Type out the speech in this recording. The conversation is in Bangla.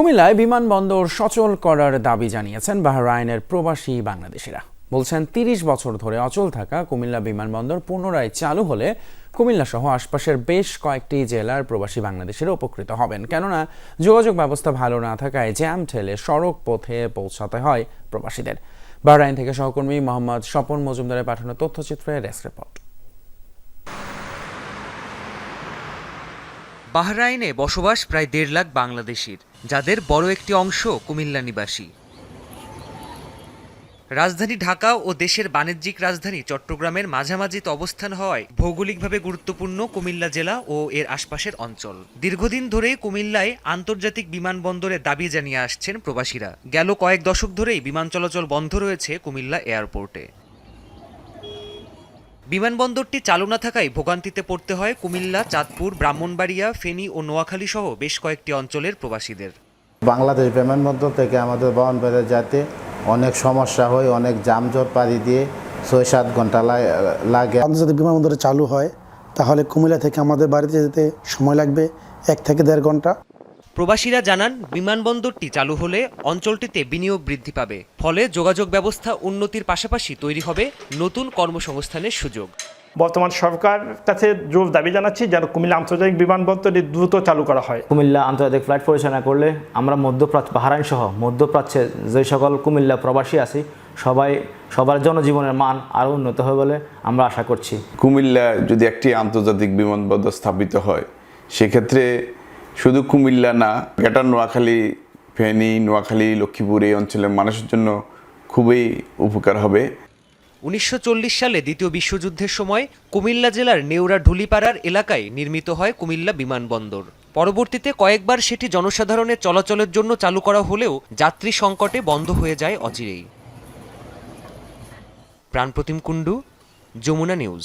কুমিল্লায় বিমানবন্দর সচল করার দাবি জানিয়েছেন বাহরাইনের প্রবাসী বাংলাদেশিরা। বলছেন, তিরিশ বছর ধরে অচল থাকা কুমিল্লা বিমানবন্দর পুনরায় চালু হলে কুমিল্লা সহ আশপাশের বেশ কয়েকটি জেলার প্রবাসী বাংলাদেশিরা উপকৃত হবেন। কেননা, যোগাযোগ ব্যবস্থা ভালো না থাকায় জ্যাম ঠেলে সড়ক পথে পৌঁছাতে হয় প্রবাসীদের। বাহরাইন থেকে সহকর্মী মোহাম্মদ স্বপন মজুমদারের পাঠানো তথ্যচিত্রে ডেস্ক রিপোর্ট। বাহরাইনে বসবাস প্রায় দেড় লাখ বাংলাদেশির, যাদের বড় একটি অংশ কুমিল্লা নিবাসী। রাজধানী ঢাকা ও দেশের বাণিজ্যিক রাজধানী চট্টগ্রামের মাঝামাঝিতে অবস্থান হওয়ায় ভৌগোলিকভাবে গুরুত্বপূর্ণ কুমিল্লা জেলা ও এর আশপাশের অঞ্চল। দীর্ঘদিন ধরে কুমিল্লায় আন্তর্জাতিক বিমানবন্দরের দাবি জানিয়ে আসছেন প্রবাসীরা। গেল কয়েক দশক ধরেই বিমান চলাচল বন্ধ রয়েছে কুমিল্লা এয়ারপোর্টে। বিমানবন্দরটি চালু না থাকায় ভোগান্তিতে পড়তে হয় কুমিল্লা চাঁদপুর ব্রাহ্মণবাড়িয়া ফেনী ও নোয়াখালী সহ বেশ কয়েকটি অঞ্চলের প্রবাসীদের। বাংলাদেশ বিমানবন্দর থেকে আমাদের বাউনবাড়ি যাতে অনেক সমস্যা হয় অনেক জামজট পাড়ি দিয়ে ছয় সাত ঘণ্টা লা- লাগে। আন্তর্জাতিক বিমানবন্দরে চালু হয় তাহলে কুমিল্লা থেকে আমাদের বাড়িতে যেতে সময় লাগবে এক থেকে দেড় ঘণ্টা। প্রবাসীরা জানান বিমানবন্দরটি চালু হলে অঞ্চলটিতে বিনিয়োগ বৃদ্ধি পাবে। ফলে যোগাযোগ ব্যবস্থা উন্নতির পাশাপাশি তৈরি হবে নতুন কর্মসংস্থানের সুযোগ। বর্তমান সরকার কাছে জোর দাবি জানাচ্ছি যেন কুমিল্লা আন্তর্জাতিক বিমানবন্দরটি দ্রুত চালু করা হয়। কুমিল্লা আন্তর্জাতিক ফ্লাইট পরিচালনা করলে আমরা মধ্যপ্রাচ্য বাহারাইন সহ মধ্যপ্রাচ্যে যে সকল কুমিল্লা প্রবাসী আছি সবাই সবার জনজীবনের মান আরও উন্নত হবে বলে আমরা আশা করছি। কুমিল্লা যদি একটি আন্তর্জাতিক বিমানবন্দর স্থাপিত হয় সেক্ষেত্রে শুধু কুমিল্লা না গ্রেটার নোয়াখালী, ফেনী, নোয়াখালী, লক্ষ্মীপুর এই অঞ্চলের মানুষের জন্য খুবই উপকার হবে। উনিশশো চল্লিশ সালে দ্বিতীয় বিশ্বযুদ্ধের সময় কুমিল্লা জেলার নেউরা ঢুলিপাড়ার এলাকায় নির্মিত হয় কুমিল্লা বিমানবন্দর। পরবর্তীতে কয়েকবার সেটি জনসাধারণের চলাচলের জন্য চালু করা হলেও যাত্রী সংকটে বন্ধ হয়ে যায় অচিরেই। প্রাণপ্রতিম কুণ্ডু, যমুনা নিউজ।